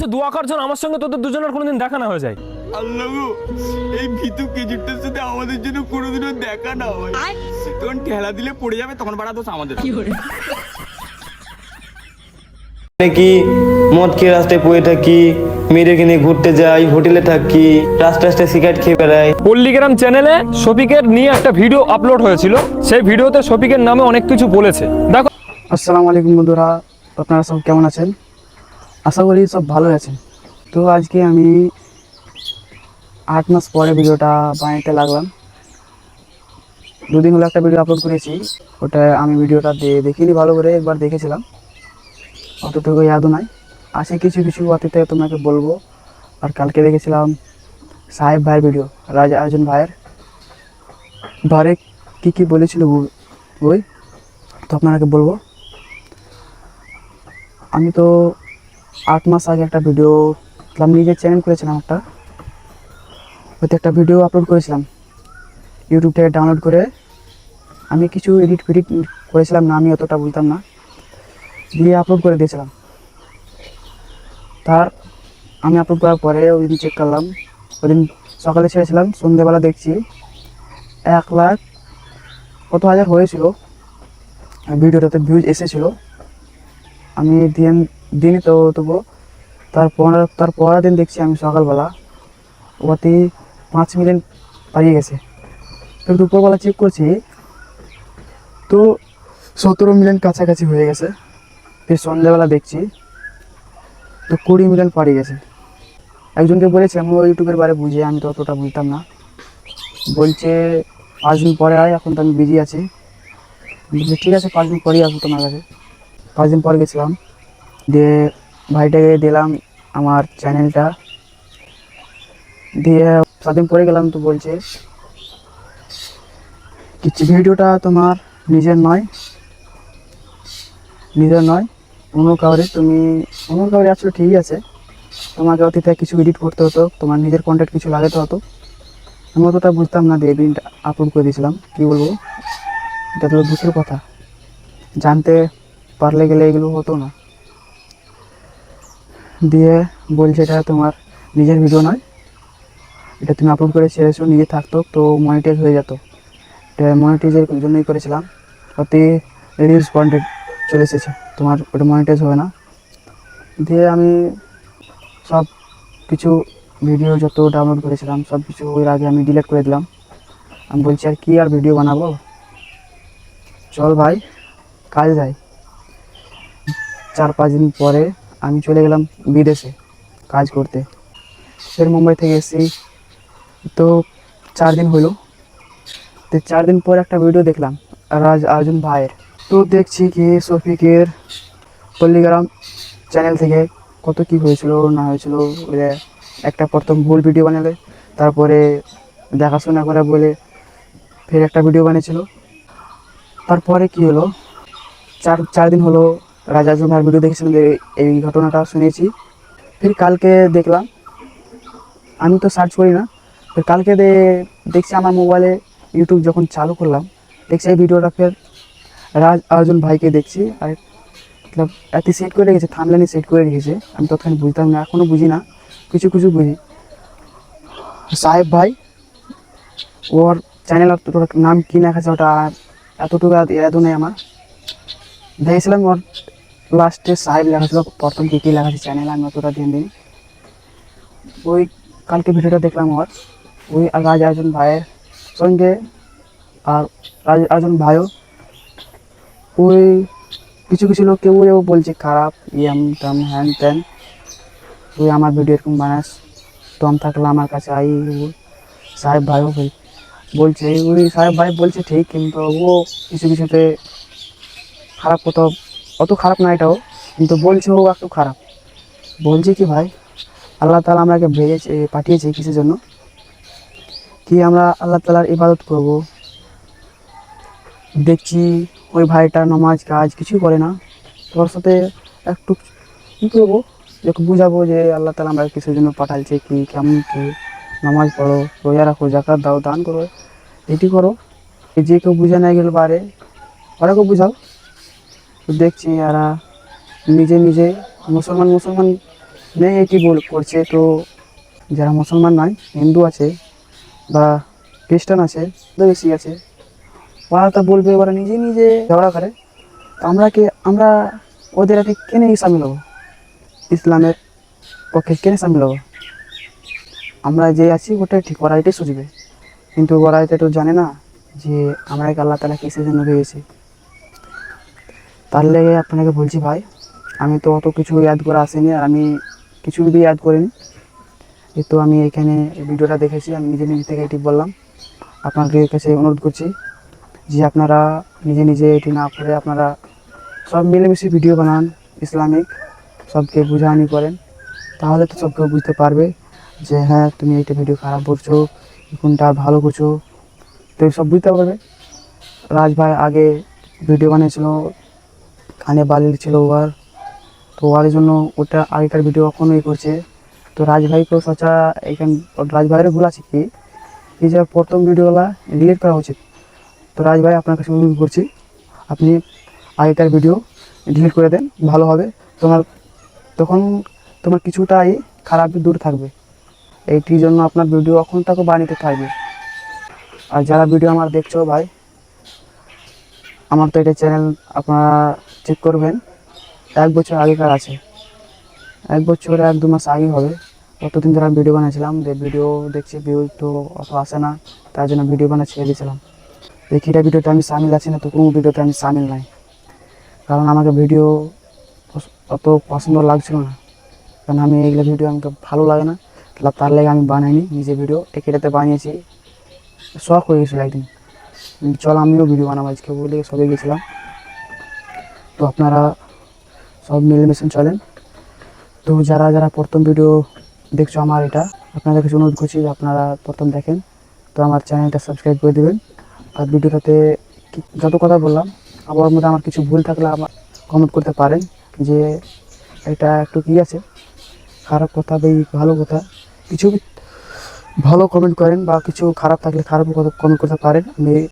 কাছে দোয়া করার জন্য আমার সঙ্গে তোদের দুজনের কোনোদিন দেখা না হয়ে যায়। আল্লাহ গো, এই ভিতু কেজিটার সাথে আমাদের জন্য কোনোদিনও দেখা না হয় তখন ঠেলা দিলে পড়ে যাবে তখন বাড়া দোষ আমাদের। কি মদ খেয়ে রাস্তায় পড়ে থাকি মেয়েদের কিনে ঘুরতে যাই হোটেলে থাকি রাস্তায় রাস্তায় সিগারেট খেয়ে বেড়াই। পল্লিগ্রাম চ্যানেলে শফিকের নিয়ে একটা ভিডিও আপলোড হয়েছিল। সেই ভিডিওতে শফিকের নামে অনেক কিছু বলেছে। দেখো আসসালামু আলাইকুম বন্ধুরা আপনারা সব কেমন আছেন? আশা করি সব ভালো আছেন তো আজকে আমি আট মাস পরে ভিডিওটা বানাতে লাগলাম। দুদিন হলো একটা ভিডিও আপলোড করেছি, ওটা আমি ভিডিওটা দেখিনি ভালো করে, একবার দেখেছিলাম। অতটুকু ইয়াদও নাই। আছে কিছু কিছু অতীতে তোমাকে বলব। আর কালকে দেখেছিলাম সাহেব ভাইয়ের ভিডিও রাজা আয়োজন ভাইয়ের। ধরে কী কী বলেছিল ওই তো আপনাকে বলব। আমি তো আট মাস আগে একটা ভিডিও আমি নিজের চ্যানেল করেছিলাম একটা। ওতে একটা ভিডিও আপলোড করেছিলাম ইউটিউব থেকে ডাউনলোড করে। আমি কিছু এডিট ফিডিট করেছিলাম না, আমি অতটা বুঝতাম না। দিয়ে আপলোড করে দিয়েছিলাম। তার, আমি আপলোড করার পরে ওই দিন চেক করলাম। ওই দিন সকালে ছেড়েছিলাম সন্ধ্যেবেলা দেখছি, এক লাখ কত হাজার হয়েছিল। ভিডিওটাতে ভিউজ এসেছিল। আমি দিন দিনই তো তবু তারপর তার পরের দিন দেখছি আমি সকালবেলা। ওতে পাঁচ মিলিয়ন পালিয়ে গেছে। তো দুপুরবেলা চেক করছি, তো সতেরো মিলিয়ন কাছাকাছি হয়ে গেছে। ফির সন্ধ্যাবেলা দেখছি, তো কুড়ি মিলিয়ন পাড়িয়ে গেছে। একজনকে বলেছি, আমি ইউটিউবের বারে বুঝে, আমি তো অতটা বুঝতাম না। বলছে, পাঁচ দিন পরে আয়, এখন তো আমি বিজি আছি। ঠিক আছে, পাঁচ দিন পরেই আসব তোমার কাছে। পাঁচ দিন পর গেছিলাম। দিয়ে ভাইটাকে দিলাম আমার চ্যানেলটা। দিয়ে সাত দিন পরে গেলাম তো বলছে কিছু ভিডিওটা তোমার নিজের নয়? নিজের নয়, অন্য কাউরে। তুমি অন্য কাউরে আসলে ঠিকই আছে। তোমাকে অতীতে কিছু এডিট করতে হতো, তোমার নিজের কন্টেন্ট কিছু লাগাতে হতো। আমি অতটা বুঝতাম না দিয়ে এডিট আপলোড করে দিয়েছিলাম, কী বলব? এটা তো দুঃখের কথা। জানতে পারলে গেলে এগুলো হতো না। দিয়ে বলছে এটা তোমার নিজের ভিডিও নয়। এটা তুমি আপলোড করে ছেড়েছো নিজে থাকতো, তো মনিটাইজ হয়ে যেত। এটা মনিটাইজের জন্যই করেছিলাম। অতি রিলস কন্টেন্ট চলে এসেছে। তোমার ওটা মনিটাইজ হবে না। দিয়ে আমি সব কিছু ভিডিও যত ডাউনলোড করেছিলাম, সব কিছু এর আগে আমি ডিলিট করে দিলাম। আমি বলছি, আর কি আর ভিডিও বানাবো? চল ভাই, কাজে যাই। চার পাঁচ দিন পরে আমি চলে গেলাম বিদেশে কাজ করতে। ফের মুম্বাই থেকে এসেছি। তো চার দিন হলো। তো চার দিন পর একটা ভিডিও দেখলাম রাজ আর্জুন ভাইয়ের। তো দেখছি কি শফিকের পল্লিগ্রাম চ্যানেল থেকে কত কি হয়েছিল, না হয়েছিল একটা প্রথম ভুল ভিডিও বানালে, তারপরে দেখাশোনা করে বলে ফের একটা ভিডিও বানিয়েছিল। তারপরে কি হলো? চার চার দিন হলো রাজা জুমার ভিডিও দেখেছিলাম যে এই ঘটনাটা শুনেছি। ফির কালকে দেখলাম। আমি তো সার্চ করি না। ফির কালকে দেখছি আমার মোবাইলে ইউটিউব যখন চালু করলাম, দেখছি এই ভিডিওটা ফের রাজ আর্জুন ভাইকে দেখছি। আর মতলব এত সেট করে রেখেছে থামলানি সেট করে রেখেছে। আমি ততক্ষণ বুঝতাম না এখনও বুঝি না। কিছু কিছু বুঝি। সাহেব ভাই, ওর চ্যানেল নাম কি লেখা আছে ওটা এতটুকু এত নেই আমার। দেখেছিলাম ওর লাস্টে সাহেব লেখা ছিল, প্রথম কী কী লেখা চ্যানেল আমি অতটা ধ্যান দিই ওই কালকে ভিডিওটা দেখলাম ওর। ওই আর রাজ আর্জুন ভাইয়ের সঙ্গে আর রাজ আর্জুন ভাইও। ওই কিছু কিছু লোক কেউ কেউ বলছে, খারাপ, ইয়াম টাম হ্যান, ত্যান। তুই আমার ভিডিও এরকম বানাস। দম থাকলে আমার কাছে আই সাহেব ভাইও বল- বলছে, ওই সাহেব ভাই বলছে, ঠিক, কিন্তু ও কিছু কিছুতে খারাপ কত অত খারাপ না এটাও, কিন্তু বলছে ও একটু খারাপ। বলছে কি ভাই, আল্লাহ তালা আমাকে ভেজেছে পাঠিয়েছে কিসের জন্য? কি আমরা আল্লাহ তালার ইবাদত করব? দেখছি ওই ভাইটা নামাজ, কাজ কিছু করে না। তোর সাথে একটু কী করব? একটু বুঝাবো যে আল্লাহ তালা আমরা কিসের জন্য পাঠালছে কি, কেমন, কি? নামাজ পড়ো, রোজা রাখো জাকাত দাও, দান করো, এটি করো। যে কেউ বুঝে না গেল বারে ওরাকেও বুঝাও। তো দেখছি এরা নিজে নিজে মুসলমান মুসলমান নেই এটি বল করছে। তো যারা মুসলমান নয়, হিন্দু আছে বা খ্রিস্টান আছে বেশি আছে, ওরা তো বলবে, ওরা নিজে নিজে ঝগড়া করে। তো আমরা কি, আমরা ওদের এতে কেন সামিল হব ইসলামের পক্ষে কেন সামিল হব আমরা যে আছি ওটাই ঠিক ওরা এটাই সুঝবে কিন্তু ওরা এটা তো জানে না যে আমরা আল্লাহ তালা কিসের জন্য পেয়েছি তার লেগে আপনাকে বলছি ভাই, আমি তো অত কিছু ইয়াদ করে আসিনি আর আমি কিছু যদি ইয়াদ করিনি তো আমি এখানে ভিডিওটা দেখেছি, আমি নিজে নিজে থেকে এটি বললাম। আপনাদের কাছে অনুরোধ করছি যে আপনারা নিজে নিজে এটি না করে আপনারা সব মিলেমিশে ভিডিও বানান, ইসলামিক, সবকে বোঝানি করেন। তাহলে তো সবকে বুঝতে পারবে যে হ্যাঁ তুমি এইটা ভিডিও খারাপ করছ, কোনটা ভালো করছ। তো সব বুঝতে পারবে। রাজ ভাই আগে ভিডিও বানিয়েছিল কানে বালির ছিল ওর তো ওর জন্য ওটা আগেকার ভিডিও এখনই করছে। তো রাজ ভাইকেও সচা এখান রাজ ভাইয়ের ভুল আছে কি? এই যে প্রথম ভিডিওগুলা ডিলিট করা উচিত। তো রাজ ভাই আপনার কাছে অনুরোধ করছি, আপনি আগেকার ভিডিও ডিলিট করে দেন, ভালো হবে। তোমার তখন তোমার কিছুটাই খারাপ দূর থাকবে। এইটির জন্য আপনার ভিডিও এখন তাকে বানিতে থাকবে। আর যারা ভিডিও আমার দেখছ ভাই আমার তো এটা চ্যানেল আপনারা চেক করবেন। এক বছর আগেকার আছে। এক বছর এক দু মাস আগে হবে। কতদিন ধরে ভিডিও বানাচ্ছিলাম যে ভিডিও দেখছি ভিউ তো অত আসে না, তার জন্য ভিডিও বানা ছেড়ে দিয়েছিলাম। দেখি এটা ভিডিওতে আমি সামিল আছি না, তো কোনো ভিডিওতে আমি সামিল নাই। কারণ আমাকে ভিডিও অত পছন্দ লাগছিল না। কারণ আমি এইগুলো ভিডিও আমাকে ভালো লাগে না। তার লাগে আমি বানাইনি নিজে ভিডিও এটাতে বানিয়েছি। শখ হয়ে গেছিল একদিন। চল, আমিও ভিডিও বানাবো। আজকে বলে সবাই গেছিলাম। তো আপনারা সব মিলেমিশে চলেন। তো যারা যারা প্রথম ভিডিও দেখছ আমার এটা, আপনাদের কাছে অনুরোধ করছি যে আপনারা প্রথম দেখেন। তো আমার চ্যানেলটা সাবস্ক্রাইব করে দেবেন। আর ভিডিওটাতে যত কথা বললাম আবার মধ্যে আমার কিছু ভুল থাকলে আমার কমেন্ট করতে পারেন যে এটা একটু কি আছে? খারাপ কথা বা ভালো কথা। কিছু ভালো কমেন্ট করেন বা কিছু খারাপ থাকলে খারাপ কথা কমেন্ট করতে পারেন। আমি